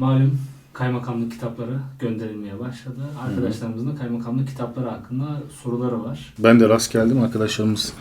malum kaymakamlık kitapları gönderilmeye başladı. Arkadaşlarımızın da kaymakamlık kitapları hakkında soruları var. Ben de rast geldim. Arkadaşlarımız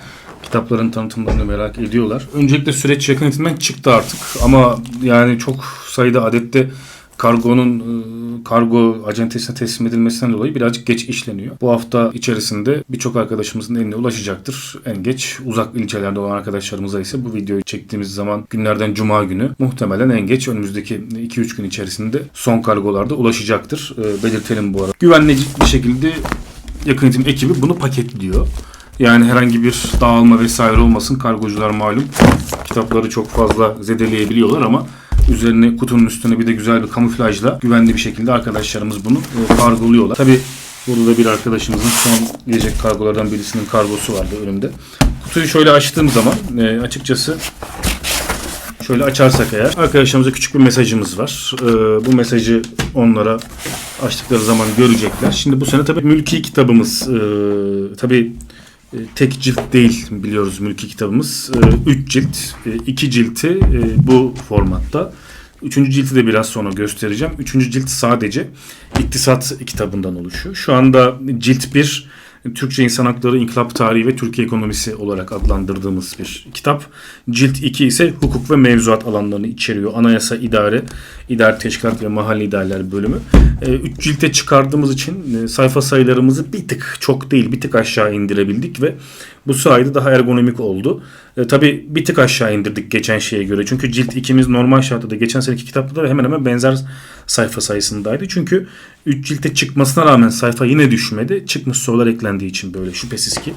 kitapların tanıtımlarını merak ediyorlar. Öncelikle süreç yakın eğitimden çıktı artık. Ama yani çok sayıda adette kargonun e, kargo acentesine teslim edilmesinden dolayı birazcık geç işleniyor. Bu hafta içerisinde birçok arkadaşımızın eline ulaşacaktır. En geç uzak ilçelerde olan arkadaşlarımıza ise bu videoyu çektiğimiz zaman günlerden cuma günü muhtemelen en geç önümüzdeki 2-3 gün içerisinde son kargolarda ulaşacaktır. E, belirtelim bu arada. Güvenli bir şekilde yakın eğitim ekibi bunu paketliyor. Yani herhangi bir dağılma vesaire olmasın. Kargocular malum kitapları çok fazla zedeleyebiliyorlar ama üzerine kutunun üstüne bir de güzel bir kamuflajla güvenli bir şekilde arkadaşlarımız bunu e, kargoluyorlar. Tabi burada da bir arkadaşımızın son gelecek kargolardan birisinin kargosu vardı önümde. Kutuyu şöyle açtığım zaman e, açıkçası Şöyle açarsak eğer arkadaşlarımıza küçük bir mesajımız var. Ee, bu mesajı onlara açtıkları zaman görecekler. Şimdi bu sene tabii mülki kitabımız e, tabii tek cilt değil biliyoruz mülki kitabımız. 3 cilt, 2 cilti e, bu formatta. Üçüncü cilti de biraz sonra göstereceğim. Üçüncü cilt sadece iktisat kitabından oluşuyor. Şu anda cilt 1 Türkçe İnsan Hakları, İnkılap Tarihi ve Türkiye Ekonomisi olarak adlandırdığımız bir kitap. Cilt 2 ise hukuk ve mevzuat alanlarını içeriyor. Anayasa, idare, idare teşkilat ve mahalli idareler bölümü. 3 cilte çıkardığımız için e, sayfa sayılarımızı bir tık çok değil bir tık aşağı indirebildik ve bu sayede daha ergonomik oldu. E, tabii bir tık aşağı indirdik geçen şeye göre. Çünkü cilt ikimiz normal şartta da geçen seneki kitapta da hemen hemen benzer sayfa sayısındaydı. Çünkü 3 cilte çıkmasına rağmen sayfa yine düşmedi. Çıkmış sorular eklendiği için böyle şüphesiz ki.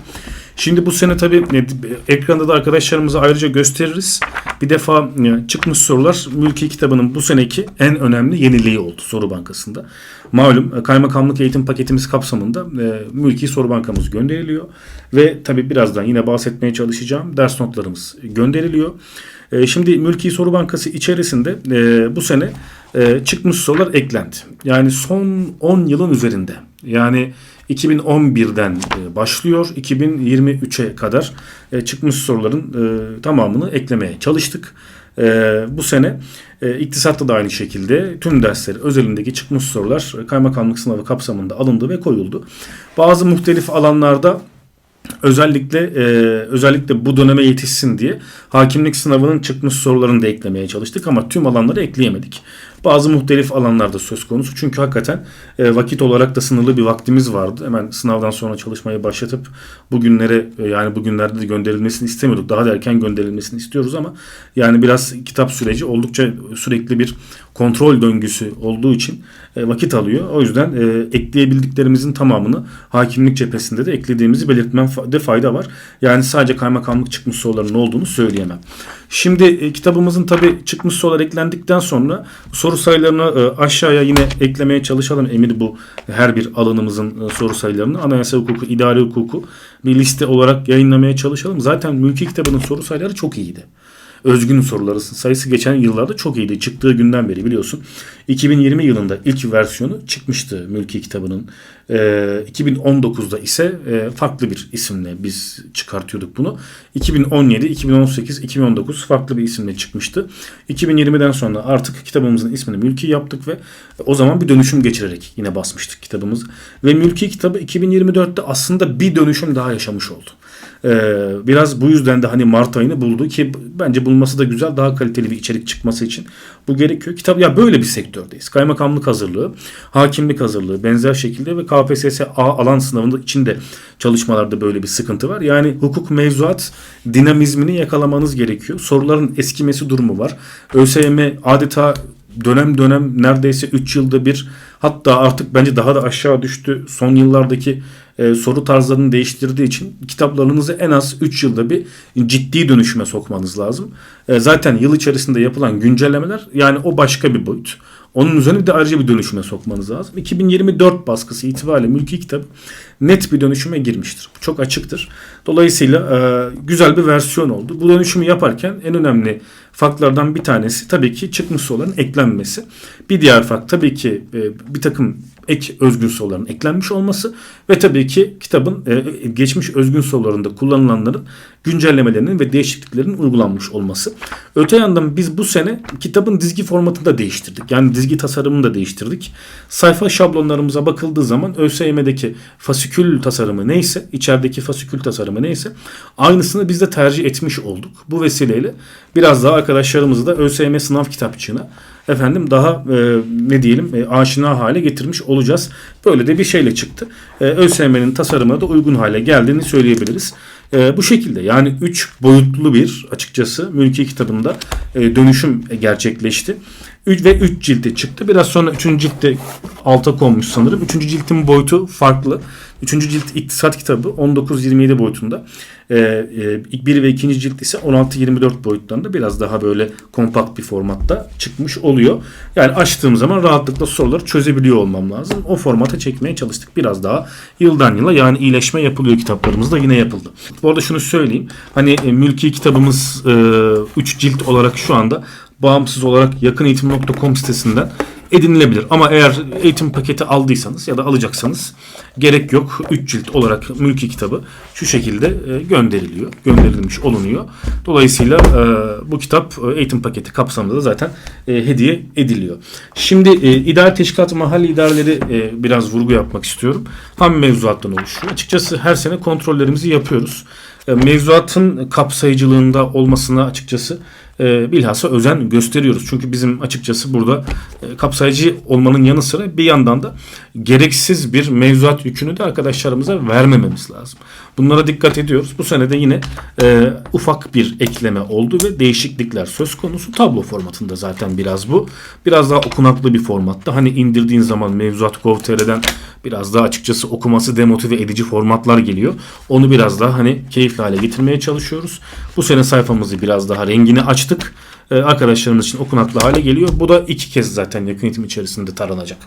Şimdi bu sene tabii e, ekranda da arkadaşlarımıza ayrıca gösteririz. Bir defa e, çıkmış sorular Mülki kitabının bu seneki en önemli yeniliği oldu soru bankasında. Malum e, kaymakamlık eğitim paketimiz kapsamında Mülki soru bankamız gönderiliyor. Ve tabii birazdan yine bahsetmeye çalışacağım ders notlarımız gönderiliyor. Şimdi Mülki Soru Bankası içerisinde bu sene çıkmış sorular eklendi. Yani son 10 yılın üzerinde. Yani 2011'den e, başlıyor 2023'e kadar e, çıkmış soruların e, tamamını eklemeye çalıştık. Bu sene iktisatta da aynı şekilde tüm dersleri özelindeki çıkmış sorular kaymakamlık sınavı kapsamında alındı ve koyuldu. Bazı muhtelif alanlarda özellikle e, özellikle bu döneme yetişsin diye hakimlik sınavının çıkmış sorularını da eklemeye çalıştık ama tüm alanları ekleyemedik. Bazı muhtelif alanlarda söz konusu. Çünkü hakikaten e, vakit olarak da sınırlı bir vaktimiz vardı. Hemen sınavdan sonra çalışmayı başlatıp bugünlere e, yani bugünlerde de gönderilmesini istemiyorduk. Daha da erken gönderilmesini istiyoruz ama yani biraz kitap süreci oldukça sürekli bir kontrol döngüsü olduğu için e, vakit alıyor. O yüzden e, ekleyebildiklerimizin tamamını hakimlik cephesinde de eklediğimizi belirtmemde fayda var. Yani sadece kaymakamlık çıkmış soruların olduğunu söyleyemem. Şimdi e, kitabımızın tabi çıkmış sorular eklendikten sonra soru sayılarını e, aşağıya yine eklemeye çalışalım. Emir bu her bir alanımızın e, soru sayılarını anayasa hukuku, idari hukuku bir liste olarak yayınlamaya çalışalım. Zaten mülki kitabının soru sayıları çok iyiydi özgün soruları sayısı geçen yıllarda çok iyiydi. Çıktığı günden beri biliyorsun. 2020 yılında ilk versiyonu çıkmıştı Mülki kitabının. E, 2019'da ise e, farklı bir isimle biz çıkartıyorduk bunu. 2017, 2018, 2019 farklı bir isimle çıkmıştı. 2020'den sonra artık kitabımızın ismini Mülki yaptık ve o zaman bir dönüşüm geçirerek yine basmıştık kitabımızı. Ve Mülki kitabı 2024'te aslında bir dönüşüm daha yaşamış oldu. Ee, biraz bu yüzden de hani Mart ayını buldu ki bence bulması da güzel daha kaliteli bir içerik çıkması için bu gerekiyor. Kitap ya böyle bir sektördeyiz. Kaymakamlık hazırlığı, hakimlik hazırlığı benzer şekilde ve KPSS A alan sınavında içinde çalışmalarda böyle bir sıkıntı var. Yani hukuk mevzuat dinamizmini yakalamanız gerekiyor. Soruların eskimesi durumu var. ÖSYM adeta dönem dönem neredeyse 3 yılda bir hatta artık bence daha da aşağı düştü. Son yıllardaki e, soru tarzlarını değiştirdiği için kitaplarınızı en az 3 yılda bir ciddi dönüşüme sokmanız lazım. E, zaten yıl içerisinde yapılan güncellemeler yani o başka bir boyut. Onun üzerine de ayrıca bir dönüşüme sokmanız lazım. 2024 baskısı itibariyle mülki kitap net bir dönüşüme girmiştir. Bu çok açıktır. Dolayısıyla e, güzel bir versiyon oldu. Bu dönüşümü yaparken en önemli Farklardan bir tanesi tabii ki çıkmış soruların eklenmesi. Bir diğer fark tabii ki e, bir takım ek özgün soruların eklenmiş olması ve tabii ki kitabın e, geçmiş özgün sorularında kullanılanların güncellemelerinin ve değişikliklerin uygulanmış olması. Öte yandan biz bu sene kitabın dizgi formatını da değiştirdik. Yani dizgi tasarımını da değiştirdik. Sayfa şablonlarımıza bakıldığı zaman ÖSYM'deki fasikül tasarımı neyse, içerideki fasikül tasarımı neyse aynısını biz de tercih etmiş olduk. Bu vesileyle biraz daha arkadaşlarımızı da ÖSYM sınav kitapçığına efendim daha e, ne diyelim e, aşina hale getirmiş olacağız. Böyle de bir şeyle çıktı. E, ÖSYM'nin tasarımına da uygun hale geldiğini söyleyebiliriz. E, bu şekilde yani 3 boyutlu bir açıkçası mülki kitabında e, dönüşüm gerçekleşti. 3 ve 3 cildi çıktı. Biraz sonra 3. ciltte alta konmuş sanırım. 3. ciltin boyutu farklı. 3. cilt iktisat kitabı 19-27 boyutunda. Ee, e, 1 ve 2. cilt ise 16-24 boyutlarında biraz daha böyle kompakt bir formatta çıkmış oluyor. Yani açtığım zaman rahatlıkla soruları çözebiliyor olmam lazım. O formata çekmeye çalıştık. Biraz daha yıldan yıla yani iyileşme yapılıyor kitaplarımızda yine yapıldı. Bu arada şunu söyleyeyim. Hani e, mülki kitabımız 3 cilt olarak şu anda bağımsız olarak yakıneğitim.com sitesinden edinilebilir. Ama eğer eğitim paketi aldıysanız ya da alacaksanız gerek yok. 3 cilt olarak mülki kitabı şu şekilde e, gönderiliyor. Gönderilmiş olunuyor. Dolayısıyla e, bu kitap e, eğitim paketi kapsamında da zaten hediye ediliyor. Şimdi idare teşkilat mahalle idareleri biraz vurgu yapmak istiyorum. Ham mevzuattan oluşuyor. Açıkçası her sene kontrollerimizi yapıyoruz. Mevzuatın kapsayıcılığında olmasına açıkçası e, bilhassa özen gösteriyoruz. Çünkü bizim açıkçası burada e, kapsayıcı olmanın yanı sıra bir yandan da gereksiz bir mevzuat yükünü de arkadaşlarımıza vermememiz lazım. Bunlara dikkat ediyoruz. Bu sene de yine e, ufak bir ekleme oldu ve değişiklikler söz konusu. Tablo formatında zaten biraz bu. Biraz daha okunaklı bir formatta. Hani indirdiğin zaman mevzuat gov.tr'den biraz daha açıkçası okuması demotive edici formatlar geliyor. Onu biraz daha hani keyifli hale getirmeye çalışıyoruz. Bu sene sayfamızı biraz daha rengini açtık. Ee, arkadaşlarımız için okunaklı hale geliyor. Bu da iki kez zaten yakın eğitim içerisinde taranacak.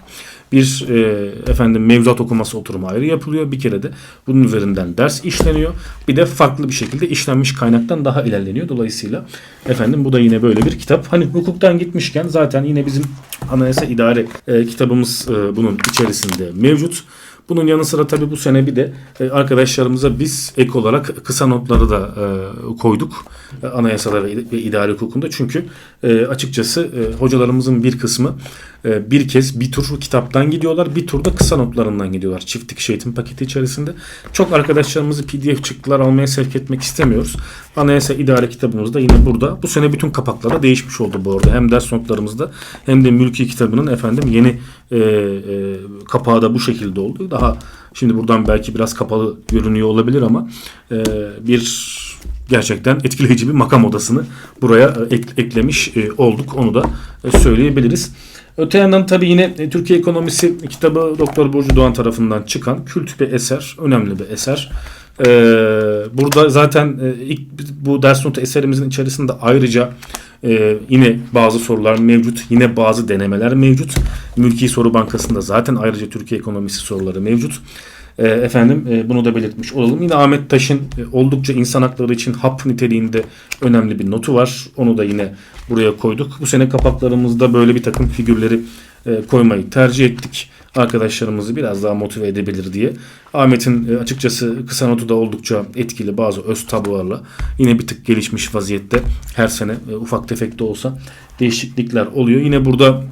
Bir e, efendim mevzuat okuması oturumu ayrı yapılıyor. Bir kere de bunun üzerinden ders işleniyor. Bir de farklı bir şekilde işlenmiş kaynaktan daha ilerleniyor. Dolayısıyla efendim bu da yine böyle bir kitap. Hani hukuktan gitmişken zaten yine bizim anayasa idare e, kitabımız e, bunun içerisinde mevcut. Bunun yanı sıra tabii bu sene bir de e, arkadaşlarımıza biz ek olarak kısa notları da e, koyduk e, anayasada ve, idare hukukunda. Çünkü açıkçası hocalarımızın bir kısmı bir kez bir tur kitaptan gidiyorlar. Bir turda kısa notlarından gidiyorlar. Çift dikiş eğitim paketi içerisinde. Çok arkadaşlarımızı pdf çıktılar almaya sevk etmek istemiyoruz. Anayasa idare kitabımız da yine burada. Bu sene bütün kapaklara değişmiş oldu bu arada. Hem ders notlarımızda hem de mülki kitabının efendim yeni e, e, kapağı da bu şekilde oldu. Daha şimdi buradan belki biraz kapalı görünüyor olabilir ama e, bir gerçekten etkileyici bir makam odasını buraya e, ek, eklemiş e, olduk. Onu da e, söyleyebiliriz. Öte yandan tabii yine e, Türkiye Ekonomisi kitabı Doktor Burcu Doğan tarafından çıkan kült bir eser, önemli bir eser. Ee, burada zaten e, ilk bu ders notu eserimizin içerisinde ayrıca e, yine bazı sorular mevcut, yine bazı denemeler mevcut. Mülki Soru Bankası'nda zaten ayrıca Türkiye Ekonomisi soruları mevcut. E, efendim e, bunu da belirtmiş olalım. Yine Ahmet Taş'ın e, oldukça insan hakları için hap niteliğinde önemli bir notu var. Onu da yine buraya koyduk. Bu sene kapaklarımızda böyle bir takım figürleri koymayı tercih ettik. Arkadaşlarımızı biraz daha motive edebilir diye. Ahmet'in e, açıkçası kısa notu da oldukça etkili bazı öz tablolarla yine bir tık gelişmiş vaziyette her sene e, ufak tefek de olsa değişiklikler oluyor. Yine burada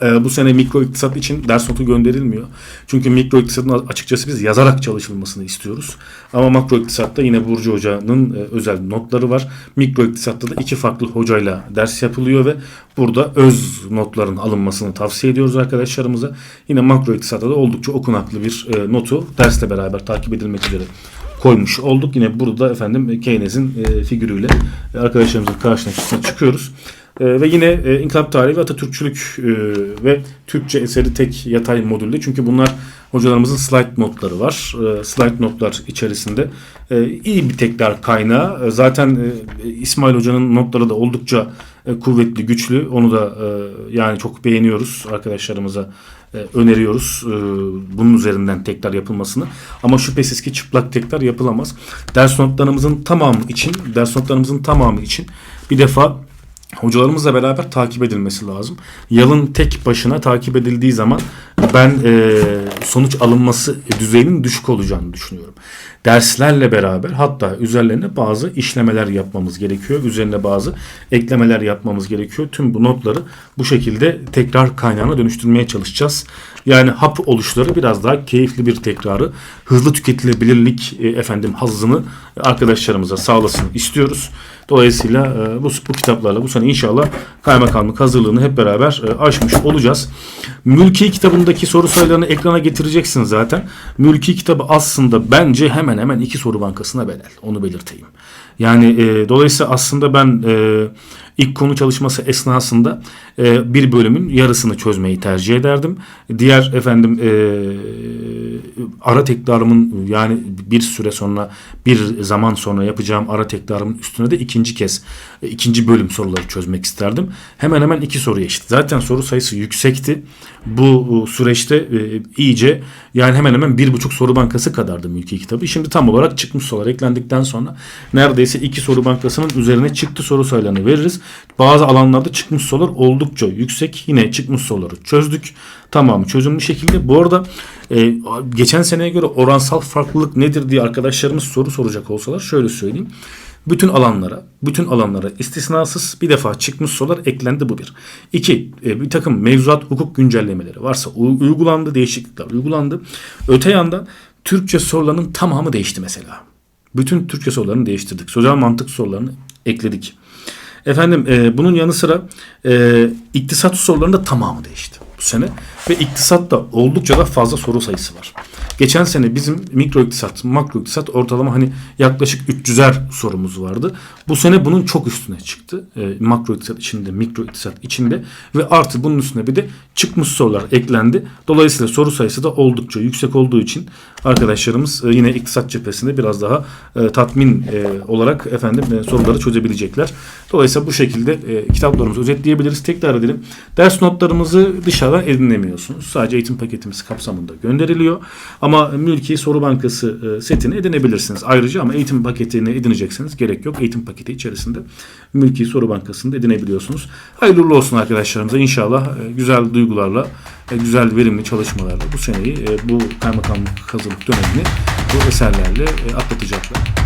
bu sene mikro iktisat için ders notu gönderilmiyor. Çünkü mikro iktisatın açıkçası biz yazarak çalışılmasını istiyoruz. Ama makro iktisatta yine Burcu Hoca'nın e, özel notları var. Mikro iktisatta da iki farklı hocayla ders yapılıyor ve burada öz notların alınmasını tavsiye ediyoruz arkadaşlarımıza. Yine makro iktisatta da oldukça okunaklı bir e, notu dersle beraber takip edilmek üzere koymuş olduk. Yine burada efendim Keynes'in e, figürüyle arkadaşlarımızın karşısına çıkıyoruz. E, ve yine e, İnkılap Tarihi ve Atatürkçülük e, ve Türkçe eseri tek yatay modülde. Çünkü bunlar hocalarımızın slide notları var. E, slide notlar içerisinde e, iyi bir tekrar kaynağı. E, zaten e, İsmail Hoca'nın notları da oldukça e, kuvvetli, güçlü. Onu da e, yani çok beğeniyoruz arkadaşlarımıza e, öneriyoruz e, bunun üzerinden tekrar yapılmasını. Ama şüphesiz ki çıplak tekrar yapılamaz. Ders notlarımızın tamamı için, ders notlarımızın tamamı için bir defa hocalarımızla beraber takip edilmesi lazım. Yalın tek başına takip edildiği zaman ben e, sonuç alınması düzeyinin düşük olacağını düşünüyorum. Derslerle beraber hatta üzerlerine bazı işlemeler yapmamız gerekiyor. Üzerine bazı eklemeler yapmamız gerekiyor. Tüm bu notları bu şekilde tekrar kaynağına dönüştürmeye çalışacağız. Yani hap oluşları biraz daha keyifli bir tekrarı, hızlı tüketilebilirlik e, efendim hazzını arkadaşlarımıza sağlasın istiyoruz. Dolayısıyla e, bu, bu kitaplarla bu sene inşallah kaymakamlık hazırlığını hep beraber e, aşmış olacağız. Mülki kitabındaki soru sayılarını ekrana getireceksin zaten. Mülki kitabı aslında bence hemen hemen iki soru bankasına bedel. Onu belirteyim. Yani e, dolayısıyla aslında ben e, ilk konu çalışması esnasında e, bir bölümün yarısını çözmeyi tercih ederdim. Diğer efendim e, ara tekrarımın yani bir süre sonra bir zaman sonra yapacağım ara tekrarımın üstüne de ikinci kez e, ikinci bölüm soruları çözmek isterdim. Hemen hemen iki soru eşit. Zaten soru sayısı yüksekti. Bu süreçte e, iyice yani hemen hemen bir buçuk soru bankası kadardı mülki kitabı. Şimdi tam olarak çıkmış sorular eklendikten sonra neredeyse iki soru bankasının üzerine çıktı soru sayılarını veririz. Bazı alanlarda çıkmış sorular oldukça yüksek. Yine çıkmış soruları çözdük. Tamamı çözümlü şekilde. Bu arada e, geçen seneye göre oransal farklılık nedir diye arkadaşlarımız soru soracak olsalar şöyle söyleyeyim. Bütün alanlara, bütün alanlara istisnasız bir defa çıkmış sorular eklendi bu bir. İki, e, bir takım mevzuat hukuk güncellemeleri varsa uygulandı, değişiklikler uygulandı. Öte yandan Türkçe sorularının tamamı değişti mesela. Bütün Türkçe sorularını değiştirdik. Sözel mantık sorularını ekledik. Efendim e, bunun yanı sıra e, iktisat sorularının da tamamı değişti bu sene. Ve iktisatta oldukça da fazla soru sayısı var. Geçen sene bizim mikro iktisat, makro iktisat ortalama hani yaklaşık 300'er sorumuz vardı. Bu sene bunun çok üstüne çıktı. E, makro iktisat içinde, mikro iktisat içinde ve artı bunun üstüne bir de çıkmış sorular eklendi. Dolayısıyla soru sayısı da oldukça yüksek olduğu için arkadaşlarımız e, yine iktisat cephesinde biraz daha e, tatmin e, olarak efendim soruları çözebilecekler. Dolayısıyla bu şekilde kitaplarımızı özetleyebiliriz. Tekrar edelim. Ders notlarımızı dışarıdan edinemiyorsunuz. Sadece eğitim paketimiz kapsamında gönderiliyor. Ama mülki soru bankası setini edinebilirsiniz. Ayrıca ama eğitim paketini edinecekseniz gerek yok. Eğitim paketi içerisinde mülki soru bankasını da edinebiliyorsunuz. Hayırlı olsun arkadaşlarımıza. İnşallah güzel duygularla, güzel verimli çalışmalarla bu seneyi, e, bu kaymakamlık hazırlık dönemini bu eserlerle e, atlatacaklar.